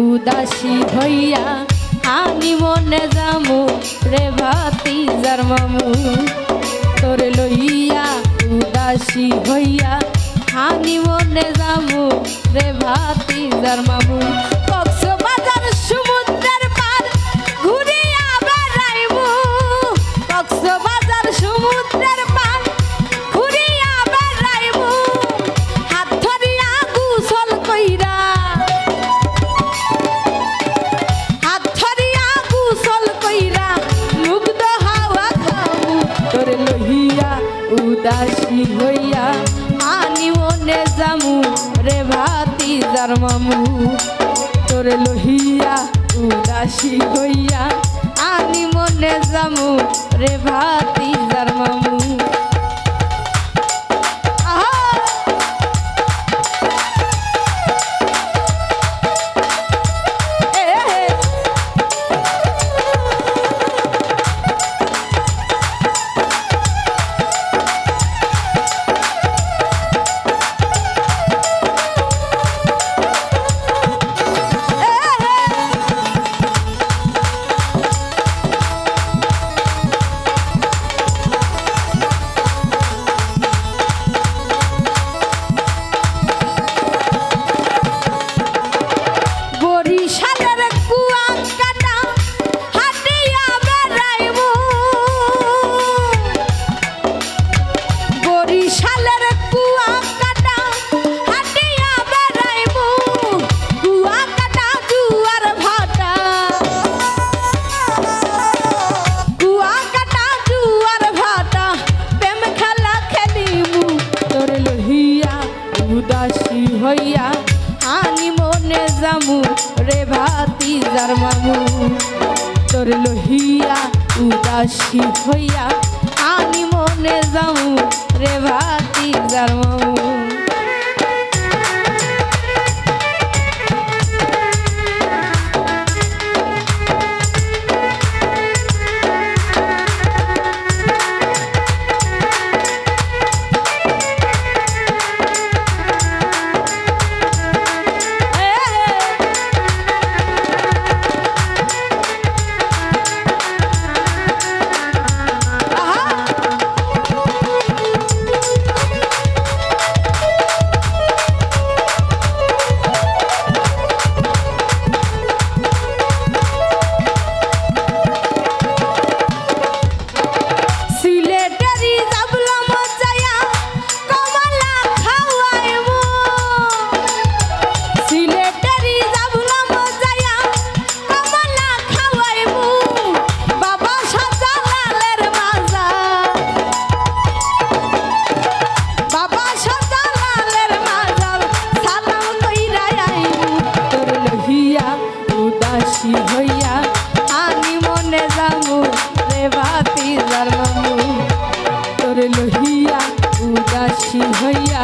উদাসী হইয়া, আমি মনে যামু রে ভাতি জারমামু তোর লইয়া, উদাসী হইয়া হানি মনে যামু রে ভাতি জারমামু কক্সবাজার উদাসী হইয়া আনি মনে যামু রে ভাতি যার মামু। তোরে লহিয়া উদাসী হইয়া আনি মনে যামু রে ভাতি যার মামু। আনি মনে যামু রে ভাতি যার মামু। তোর লহিয়া উদাসী হইয়া আনি মনে যামু রে ভাতি যার উদাসীন হইয়া